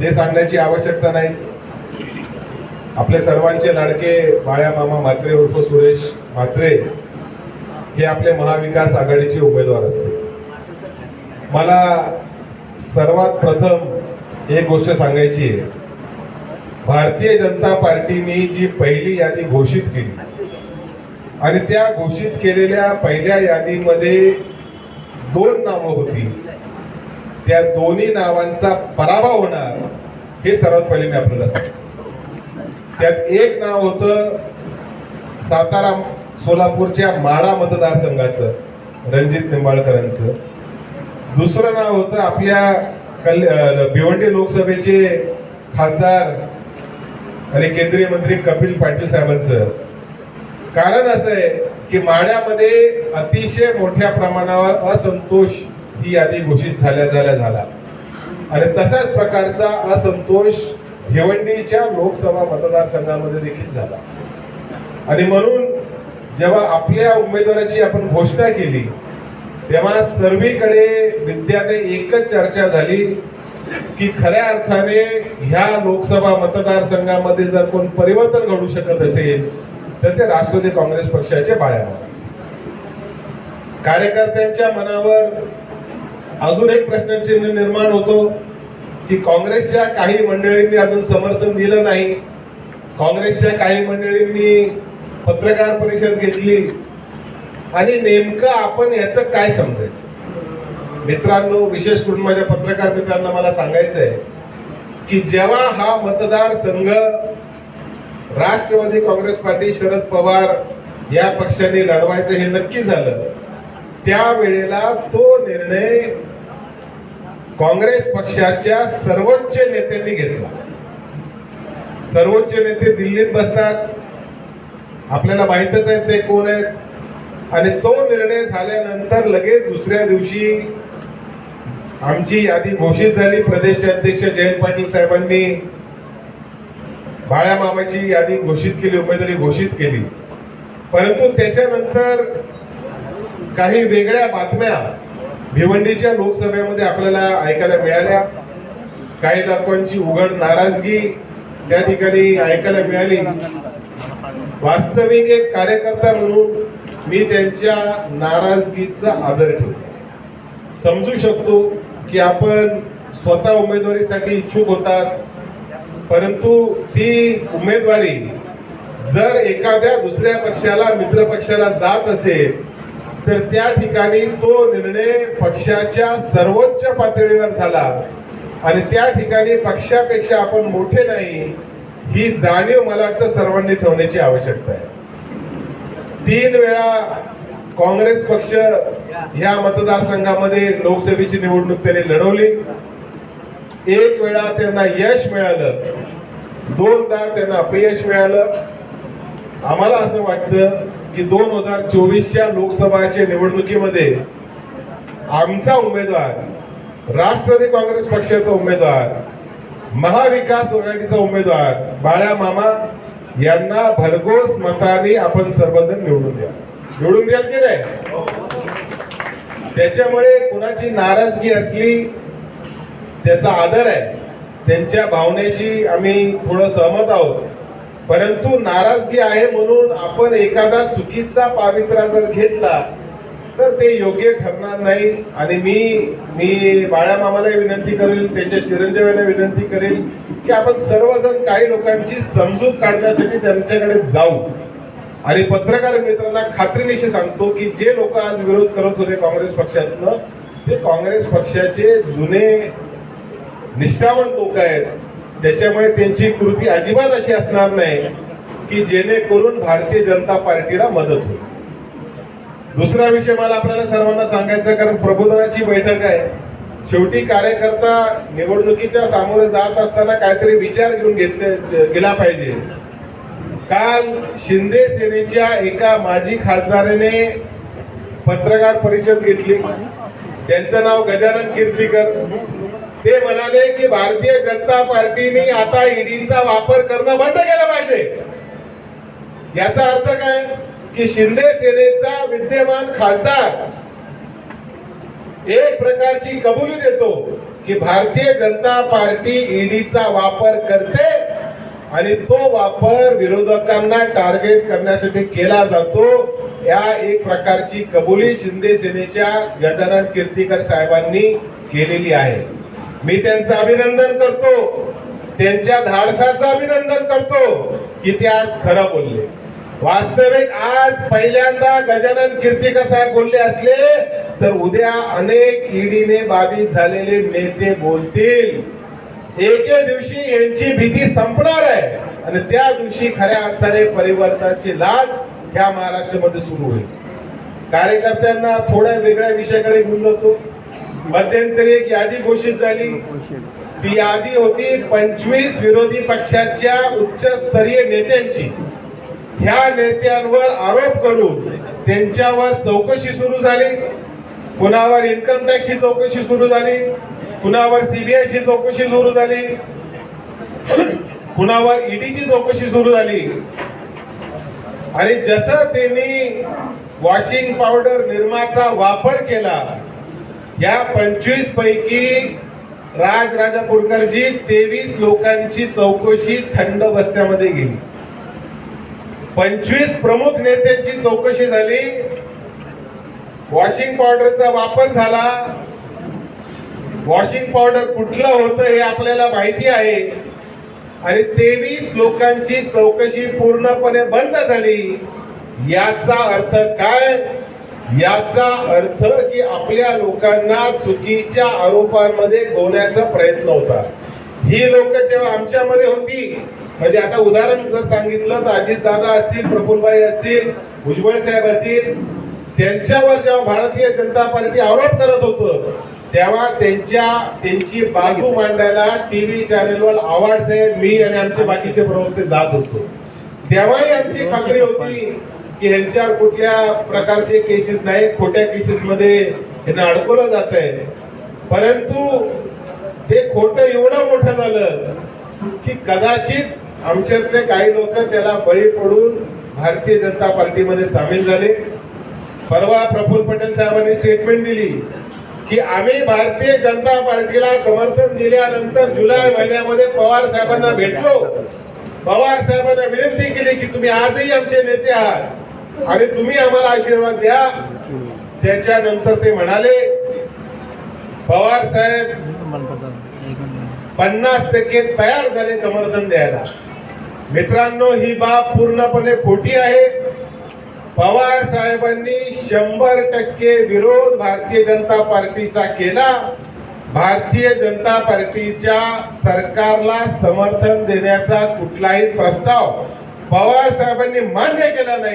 ते सांगण्याची आवश्यकता नाही. आपले सर्वांचे लाडके बाळ्या मामा म्हात्रे उर्फ सुरेश म्हात्रे हे आपले महाविकास आघाडीचे उमेदवार असते मला सर्वात प्रथम एक गोष्ट सांगायची आहे. भारतीय जनता पार्टीने जी पहिली यादी घोषित केली आणि त्या घोषित केलेल्या पहिल्या यादीमध्ये दोन नावं होती. त्या दोन्ही नावांचा पराभव होणार हे सर्वात पहिले मी आपल्याला सांगतो. त्यात एक नाव होतं सातारा सोलापूरच्या माडा मतदारसंघाचं रणजित निंबाळकरांचं. दुसरं नाव होतं आपल्या कल भिवंडी लोकसभेचे खासदार आणि केंद्रीय मंत्री कपिल पाटील साहेबांचं. कारण असं आहे की माड्यामध्ये अतिशय मोठ्या प्रमाणावर असंतोष ही यादी घोषित झाल्या झाल्या झाला आणि तशाच प्रकारचा असंतोष भिवंडीच्या लोकसभा मतदारसंघामध्ये देखील झाला. आणि म्हणून जेव्हा आपल्या उमेदवाराची आपण घोषणा केली तेव्हा सर्वीकडे विद्यार्थी एकच चर्चा झाली की खऱ्या अर्थाने ह्या लोकसभा मतदारसंघामध्ये जर कोण परिवर्तन घडू शकत असेल तर ते राष्ट्रवादी काँग्रेस पक्षाचे बाळ्यामामा कार्यकर्त्यांच्या मनावर अजून एक प्रश्नचिन्ह निर्माण होतो की काँग्रेसच्या काही मंडळींनी अजून समर्थन दिलं नाही. काँग्रेसच्या काही मंडळींनी पत्रकार परिषद घेतली. आणि नेमकं आपण याचं काय समजायचं? मित्रांनो विशेष करून माझ्या पत्रकार मित्रांना मला सांगायचं आहे की जेव्हा हा मतदारसंघ राष्ट्रवादी काँग्रेस पार्टी शरद पवार या पक्षाने लढवायचं हे नक्की झालं त्यावेळेला तो निर्णय काँग्रेस पक्षाच्या सर्वोच्च नेत्यांनी घेतला. सर्वोच्च नेते दिल्लीत बसतात. आपल्याला माहितच आहेत ते कोण आहेत. आणि तो निर्णय झाल्यानंतर लगेच दुसऱ्या दिवशी आमची यादी घोषित झाली. प्रदेशचे अध्यक्ष जयंत पाटील साहेबांनी बाळ्या मामाची यादी घोषित केली उमेदवारी घोषित केली. परंतु त्याच्यानंतर काही वेगळ्या बातम्या भिवंडीच्या लोकसभेमध्ये आपल्याला ऐकायला मिळाल्या. काही लोकांची उघड नाराजगी त्या ठिकाणी ऐकायला मिळाली. वास्तविक एक कार्यकर्ता म्हणून मी त्यांच्या नाराजगीचा आदर ठेवतो. समजू शकतो की आपण स्वतः उमेदवारीसाठी इच्छुक होतात परंतु ती उमेदवारी जर एखाद्या दुसऱ्या पक्षाला मित्रपक्षाला जात असेल तर त्या ठिकाणी तो निर्णय पक्षाच्या सर्वोच्च पातळीवर झाला. आणि त्या ठिकाणी पक्षापेक्षा आपण मोठे नाही ही जाणीव मला वाटतं सर्वांनी ठेवण्याची आवश्यकता आहे. तीन वेळा काँग्रेस पक्ष या मतदारसंघामध्ये लोकसभेची निवडणूक त्यांनी लढवली. एक वेळा त्यांना यश मिळालं. दोनदा त्यांना अपयश मिळालं. आम्हाला असं वाटतं की दोन हजार चोवीसच्या लोकसभाच्या निवडणुकीमध्ये आमचा उमेदवार राष्ट्रवादी काँग्रेस पक्षाचा उमेदवार महाविकास आघाडीचा उमेदवार बाळ्या मामा यांना भरघोस मताने आपण सर्वजण निवडून द्या. निवडून द्याल की नाही? त्याच्यामुळे कुणाची नाराजगी असली त्याचा आदर आहे. त्यांच्या भावनेशी आम्ही थोडं सहमत आहोत. परंतु नाराजगी आहे म्हणून आपण एखादा चुकीचा पावित्रा जर घेतला तर ते योग्य ठरणार नाही. आणि मी मी बाळ्या मामाला विनंती करेल त्याच्या चिरंजीवाला विनंती करेल की आपण सर्वजण काही लोकांची समजूत काढण्यासाठी त्यांच्याकडे जाऊ. आणि पत्रकार मित्रांना खात्रीनिशी सांगतो की जे लोक आज विरोध करत होते काँग्रेस पक्षातनं ते काँग्रेस पक्षाचे जुने निष्ठावंत लोक आहेत. त्याच्यामुळे त्यांची कृती अजिबात अशी असणार नाही की जेणेकरून भारतीय जनता पार्टीला मदत होईल. दुसरा विषय मला आपल्याला सर्वांना सांगायचा कारण प्रबोधनाची बैठक आहे. शेवटी कार्यकर्ता निवडणुकीच्या सामोरे जात असताना काहीतरी विचार घेऊन घेतले गेला पाहिजे. काल शिंदे सेनेच्या एका माजी खासदाराने पत्रकार परिषद घेतली. त्यांचं नाव गजानन कीर्तीकर. ते म्हणाले की भारतीय जनता पार्टीने आता ईडीचा वापर करणं बंद केलं पाहिजे. याचा अर्थ काय? की शिंदे सेनेचा विद्यमान खासदार एक प्रकारची कबुली देतो की भारतीय जनता पार्टी ईडीचा वापर करते आणि तो वापर विरोधकांना टार्गेट करण्यासाठी केला जातो. या एक प्रकारची कबुली शिंदे सेनेच्या गजानन कीर्तीकर साहेबांनी केलेली आहे. मी त्यांचं अभिनंदन करतो. त्यांच्या धाडसाचं अभिनंदन करतो. की ते आज खरं बोलले. वास्तविक आज पहिल्यांदा गजानन कीर्तिका साहेब बोलले असले तर उद्या अनेक ईडीने बाधित झालेले नेते बोलतील. एके दिवशी यांची भीती संपणार आहे. आणि त्या दिवशी खऱ्या अर्थाने परिवर्तनाची लाट ह्या महाराष्ट्रामध्ये सुरू होईल. कार्यकर्त्यांना थोड्या वेगळ्या विषयाकडे घेऊन जातो मध्यंतरी एक यादी घोषित झाली. ती यादी होती पंचवीस विरोधी पक्षाच्या उच्चस्तरीय नेत्यांची. ह्या नेत्यांवर आरोप करून त्यांच्यावर चौकशी सुरू झाली. कुणावर इन्कम टॅक्सची चौकशी सुरू झाली. कुणावर सीबीआयची चौकशी सुरू झाली. कुणावर ईडीची चौकशी सुरू झाली. आणि जसं त्यांनी वॉशिंग पावडर निर्माचा वापर केला या पंचवीस पैकी राज राजापूरकरजी तेवीस लोकांची चौकशी थंड बस्त्यामध्ये गेली. पंचवीस प्रमुख नेत्यांची चौकशी झाली. वॉशिंग पावडरचा वापर झाला. वॉशिंग पावडर कुठलं होतं हे आपल्याला माहिती आहे. आणि तेवीस लोकांची चौकशी पूर्णपणे बंद झाली. याचा अर्थ काय? याचा अर्थ की आपल्या लोकांना चुकीच्या आरोपांमध्ये गोवण्याचा प्रयत्न होता. ही लोक जेव्हा आमच्यामध्ये होती म्हणजे आता उदाहरण जर सांगितलं तर अजित दादा असतील प्रफुल्लभाई असतील भुजबळ साहेब असतील त्यांच्यावर जेव्हा भारतीय जनता पार्टी आरोप करत होतं तेव्हा त्यांच्या त्यांची बाजू मांडायला टीव्ही चॅनलवर आवाड साहेब मी आणि आमचे बाकीचे प्रवक्ते जात होतो. तेव्हाही आमची खात्री होती की ह्यांच्यावर कुठल्या प्रकारचे केसेस नाही खोट्या केसेस मध्ये यांना अडकवलं जात आहे परंतु ते खोटं एवढं मोठं झालं की कदाचित आमच्यातले काही लोक त्याला बळी पडून भारतीय जनता पार्टीमध्ये सामील झाले. परवा प्रफुल्ल पटेल साहेबांनी स्टेटमेंट दिली की आम्ही भारतीय जनता पार्टीला समर्थन दिल्यानंतर जुलै महिन्यामध्ये पवार साहेबांना भेटलो. पवार साहेबांना विनंती केली की तुम्ही आजही आमचे नेते आहात. आणि तुम्ही आम्हाला आशीर्वाद द्या. त्याच्यानंतर ते म्हणाले पवार साहेब पन्नास टक्के तयार झाले समर्थन द्यायला. मित्रांनो ही बाब पूर्णपणे खोटी आहे. पवार साहेबांनी शंभर टक्के विरोध भारतीय जनता पार्टीचा केला. भारतीय जनता पार्टीच्या सरकारला समर्थन देण्याचा कुठलाही प्रस्ताव पवार साहेबांनी मान्य केला नाही.